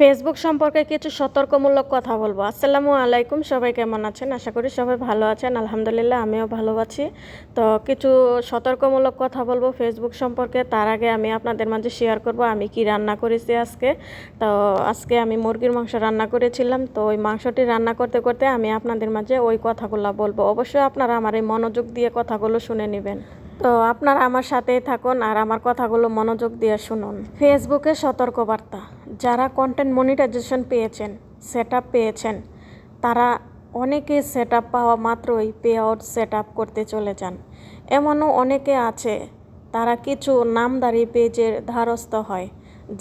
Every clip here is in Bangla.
ফেসবুক সম্পর্কে কিছু সতর্কমূলক কথা বলব। আসসালামু আলাইকুম, সবাই কেমন আছেন? আশা করি সবাই ভালো আছেন। আলহামদুলিল্লাহ, আমিও ভালো আছি। তো কিছু সতর্কমূলক কথা বলব ফেসবুক সম্পর্কে। তার আগে আমি আপনাদের মাঝে শেয়ার করব আমি কি রান্না করেছি আজকে। তো আজকে আমি মুরগির মাংস রান্না করেছিলাম। তো ওই মাংসটি রান্না করতে করতে আমি আপনাদের মাঝে ওই কথাগুলো বলব। অবশ্যই আপনারা আমার এই মনোযোগ দিয়ে কথাগুলো শুনে নেবেন। তো আপনারা আমার সাথেই থাকুন আর আমার কথাগুলো মনোযোগ দিয়ে শুনুন। ফেসবুকে সতর্কবার্তা। যারা কন্টেন্ট মনিটাইজেশন পেয়েছেন সেট পেয়েছেন, তারা অনেকে সেট পাওয়া মাত্রই পে আউট সেট করতে চলে যান। এমনও অনেকে আছে, তারা কিছু নামদারি পেজের ধারস্থ হয়,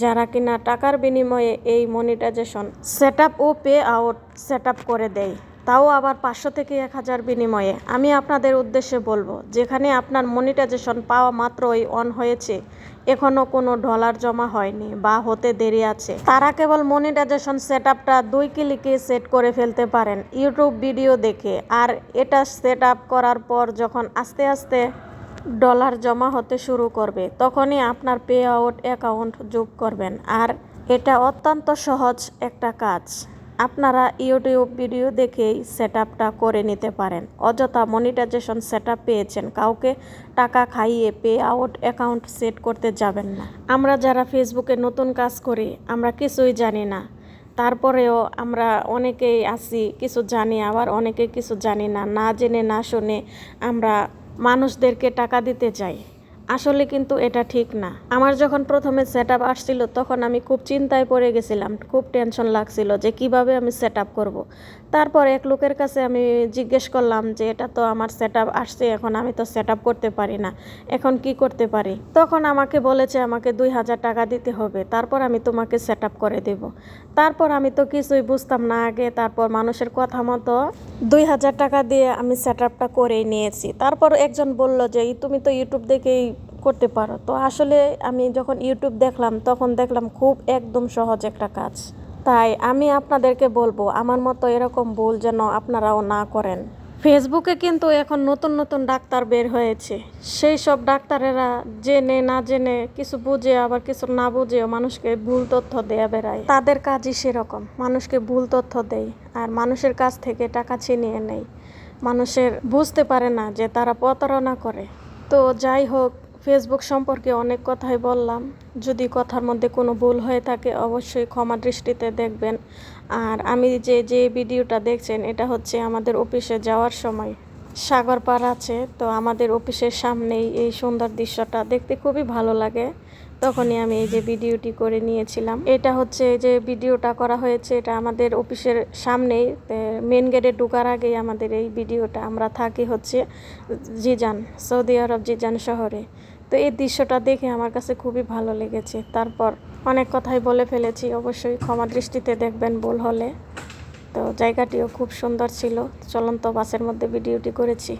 যারা কিনা টাকার বিনিময়ে এই মনিটাইজেশন সেট ও পে আউট সেট করে দেয়। তাও আবার পাঁচশো থেকে এক হাজার বিনিময়ে। আমি আপনাদের উদ্দেশ্যে বলব, যেখানে আপনার মনিটাইজেশন পাওয়া মাত্রই অন হয়েছে এখনও কোনো ডলার জমা হয়নি বা হতে দেরি আছে। তারা কেবল মনিটাইজেশন সেট আপটা দুই ক্লিকে সেট করে ফেলতে পারেন ইউটিউব ভিডিও দেখে, আর এটা সেট আপ করার পর যখন আস্তে আস্তে ডলার জমা হতে শুরু করবে, তখনই আপনার পে আউট অ্যাকাউন্ট যোগ করবেন, আর এটা অত্যন্ত সহজ একটা কাজ। আপনারা ইউটিউব ভিডিও দেখেই সেট করে নিতে পারেন। অযথা মনিটাইজেশন সেট পেয়েছেন, কাউকে টাকা খাইয়ে পে আউট অ্যাকাউন্ট সেট করতে যাবেন না। আমরা যারা ফেসবুকে নতুন কাজ করি, আমরা কিছুই জানি না। তারপরেও আমরা অনেকেই আসি কিছু জানি, আবার অনেকে কিছু জানি না। না জেনে, না শুনে আমরা মানুষদেরকে টাকা দিতে যাই আসলে কিন্তু এটা ঠিক না। আমার যখন প্রথমে সেট আপ আসছিল, তখন আমি খুব চিন্তায় পড়ে গেছিলাম, খুব টেনশন লাগছিল যে কীভাবে আমি সেট আপ করব। তারপর এক লোকের কাছে আমি জিজ্ঞেস করলাম যে, এটা তো আমার সেট আপ আসছে, এখন আমি তো সেট আপ করতে পারি না, এখন কি করতে পারি? তখন আমাকে বলেছে, আমাকে দুই হাজার টাকা দিতে হবে, তারপর আমি তোমাকে সেট আপ করে দেব। তারপর আমি তো কিছুই বুঝতাম না আগে, তারপর মানুষের কথা মতো দুই হাজার টাকা দিয়ে আমি সেট আপটা করেই নিয়েছি। তারপর একজন বলল যে, "এই তুমি তো ইউটিউব দেখেই করতে পারো। তো আসলে আমি যখন ইউটিউব দেখলাম, তখন দেখলাম খুব একদম সহজ একটা কাজ। তাই আমি আপনাদেরকে বলব, আমার মতো এরকম ভুল যেন আপনারাও না করেন। ফেসবুকে কিন্তু এখন নতুন নতুন ডাক্তার বের হয়েছে। সেই সব ডাক্তারেরা জেনে, না জেনে, কিছু বুঝে, আবার কিছু না বুঝেও মানুষকে ভুল তথ্য দেয়া বেড়ায়। তাদের কাজই সেরকম, মানুষকে ভুল তথ্য দেয়, আর মানুষের কাছ থেকে টাকা ছিনিয়ে নেয়। মানুষের বুঝতে পারে না যে তারা প্রতারণা করে। তো যাই হোক ফেসবুক সম্পর্কে অনেক কথাই বললাম। যদি কথার মধ্যে কোনো ভুল হয়ে থাকে, অবশ্যই ক্ষমা দৃষ্টিতে দেখবেন। আর আমি যে যে ভিডিওটা দেখছেন, এটা হচ্ছে আমাদের অফিসে যাওয়ার সময়। সাগর পার আছে, তো আমাদের অফিসের সামনেই এই সুন্দর দৃশ্যটা দেখতে খুবই ভালো লাগে। তখনই আমি এই যে ভিডিওটি করে নিয়েছিলাম। এটা হচ্ছে যে ভিডিওটা করা হয়েছে, এটা আমাদের অফিসের সামনেই। মেন গেটে ঢোকার আগেই আমাদের এই ভিডিওটা আমরা থাকি হচ্ছে জিজান, সৌদি আরব জিজান শহরে। তো এই দৃশ্যটা দেখে আমার কাছে খুবই ভালো লেগেছে। তারপর অনেক কথাই বলে ফেলেছি, অবশ্যই ক্ষমা দৃষ্টিতে দেখবেন ভুল হলে। তো জায়গাটিও খুব সুন্দর ছিল। চলন্ত বাসের মধ্যে ভিডিওটি করেছি।